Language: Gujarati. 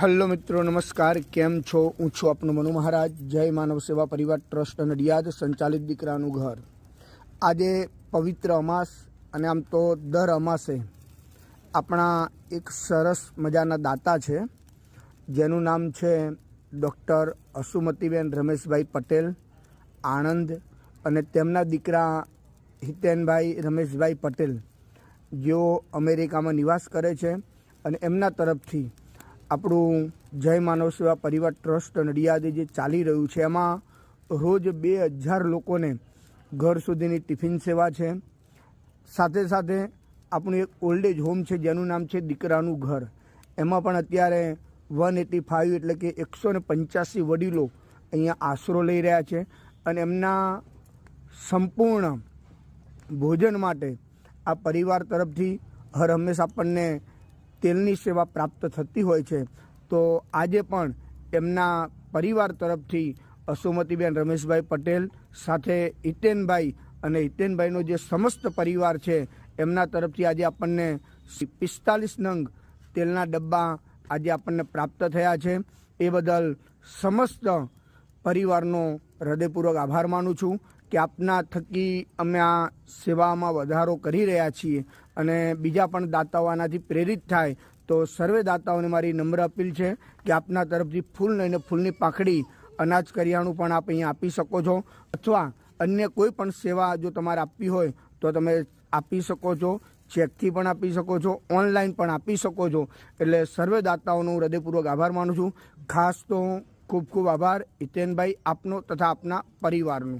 હલો મિત્રો, નમસ્કાર. કેમ છો? હું છું આપનો મનુ મહારાજ. જય માનવ સેવા પરિવાર ટ્રસ્ટ અને રિયાદ સંચાલિત દીકરાનું ઘર. આજે પવિત્ર અમાસ અને આમ તો દર અમાસે આપણા એક સરસ મજાના દાતા છે, જેનું નામ છે ડૉક્ટર અસુમતીબેન રમેશભાઈ પટેલ, આણંદ, અને તેમના દીકરા હિતેનભાઈ રમેશભાઈ પટેલ, જેઓ અમેરિકામાં નિવાસ કરે છે અને એમના તરફથી આપણું જય માનવ સેવા પરિવાર ટ્રસ્ટ નડિયાદે જે ચાલી રહ્યું છે, એમાં રોજ બે હજાર લોકોને ઘર સુધીની ટિફિન સેવા છે. સાથે સાથે આપણું એક ઓલ્ડ એજ હોમ છે, જેનું નામ છે દીકરાનું ઘર. એમાં પણ અત્યારે વન એટી ફાઇવ એટલે કે એકસો ને પંચ્યાસી વડીલો અહીંયા આશરો લઈ રહ્યા છે અને એમના સંપૂર્ણ ભોજન માટે આ પરિવાર તરફથી હર હંમેશ આપણને તેલની સેવા પ્રાપ્ત થતી હોય છે, તો આજે પણ એમના પરિવાર તરફથી અસુમતીબેન રમેશભાઈ પટેલ સાથે હિતેનભાઈ અને હિતેનભાઈનો જે સમસ્ત પરિવાર છે, એમના તરફથી આજે આપણને પિસ્તાલીસ નંગ તેલના ડબ્બા આજે આપણને પ્રાપ્ત થયા છે. એ બદલ સમસ્ત પરિવારનો હૃદયપૂર્વક આભાર માનું છું કે આપના થકી અમે આ સેવામાં વધારો કરી રહ્યા છીએ. અને બીજા પણ દાતાઓ આનાથી પ્રેરિત થાય, તો સર્વે દાતાઓને મારી નમ્ર અપીલ છે કે આપના તરફથી ફૂલ લઈને ફૂલની પાખડી અનાજ કરિયાણું પણ આપ અહીંયા આપી શકો છો. અથવા અન્ય કોઈ પણ સેવા જો તમારે આપવી હોય, તો તમે આપી શકો છો, ચેકથી પણ આપી શકો છો, ઓનલાઈન પણ આપી શકો છો. એટલે સર્વે દાતાઓનો હું હૃદયપૂર્વક આભાર માનું છું. ખાસ તો ખૂબ ખૂબ આભાર. હિતેનભાઈ આપનો તથા આપના પરિવારનો.